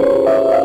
Woo!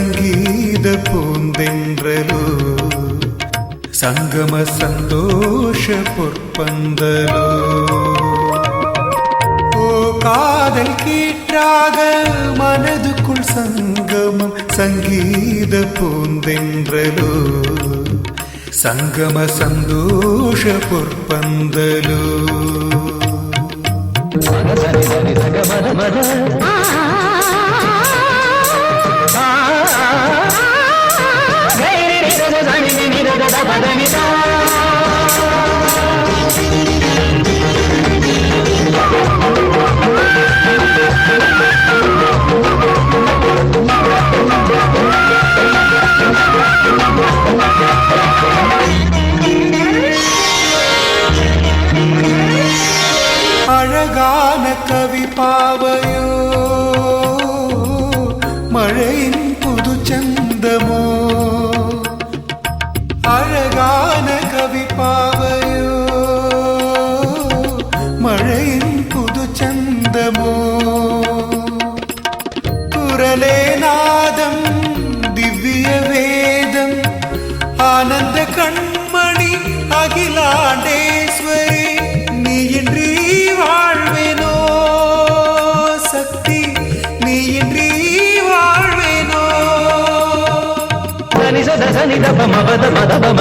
சங்கீத பூந்தென்றலோ. சங்கம சந்தோஷ பொற்பந்தலோ. ஓ காதல் கீற்றாக மனதுக்குள் சங்கமம் சங்கீத பூந்தென்றலோ. சங்கம சந்தோஷ பொற்பந்தலோ. மன.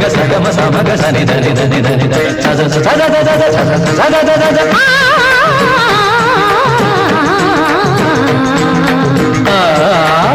సగ సగ మస మగ సని దని దని దని సద సద సద సద సద సద సద ఆ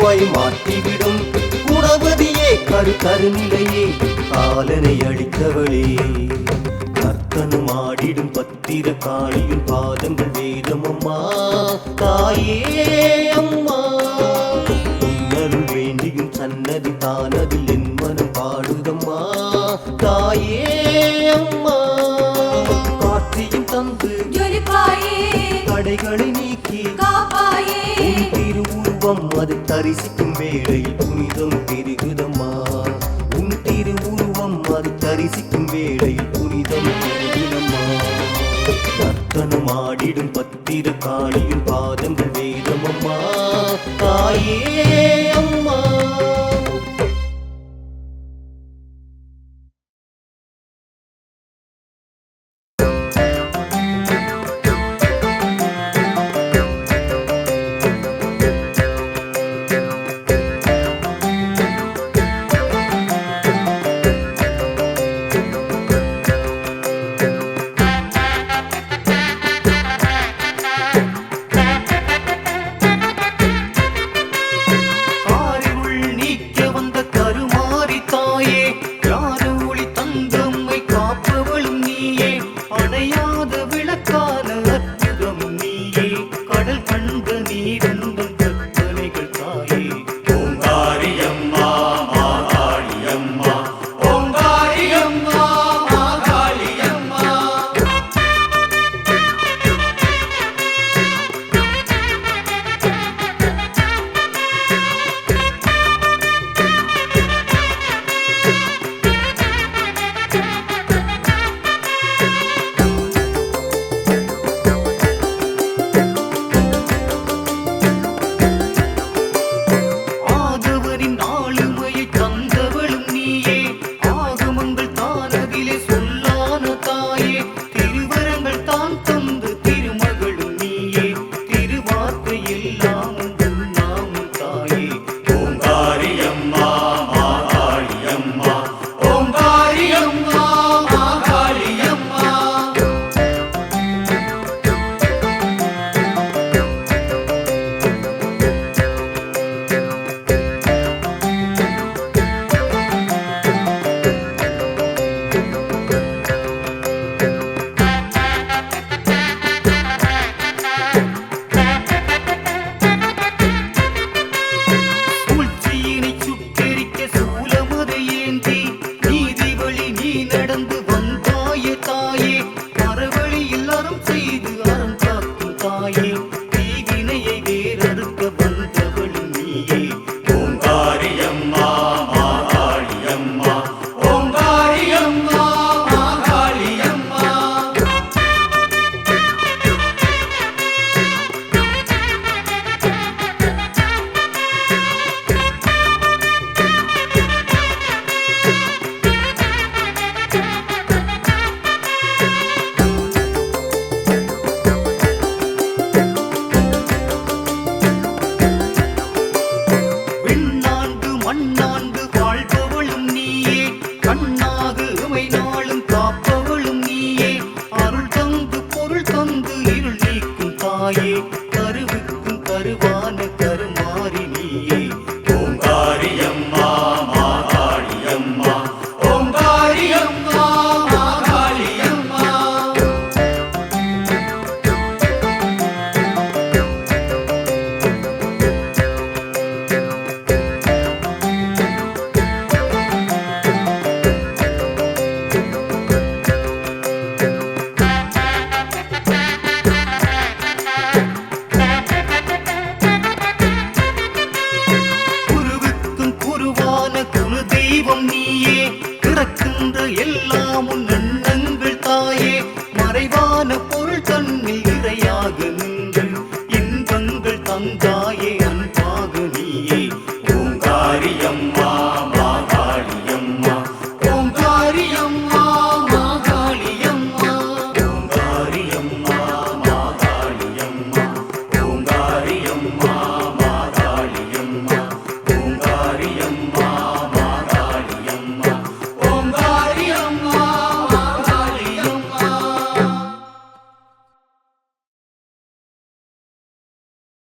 உருவாய் மாற்றிவிடும். குணவதியே கருத்தருநிலையே காலனை அழித்தவளே. கர்த்தனும் ஆடிடும் பத்திர காளியும் பாதங்கள் வேதம் தாயே அம்மா பாவம் அது தரிசிக்கும் வேளையில் புனிதம் பெருகுதம்மா. உன் திரு உருவம் அது தரிசிக்கும் வேளையில் புனிதம் பெருகுதம்மா. நர்த்தனம் ஆடிடும் பத்திர காளியும் பாதங்கள் வேதமம்மா. தாயே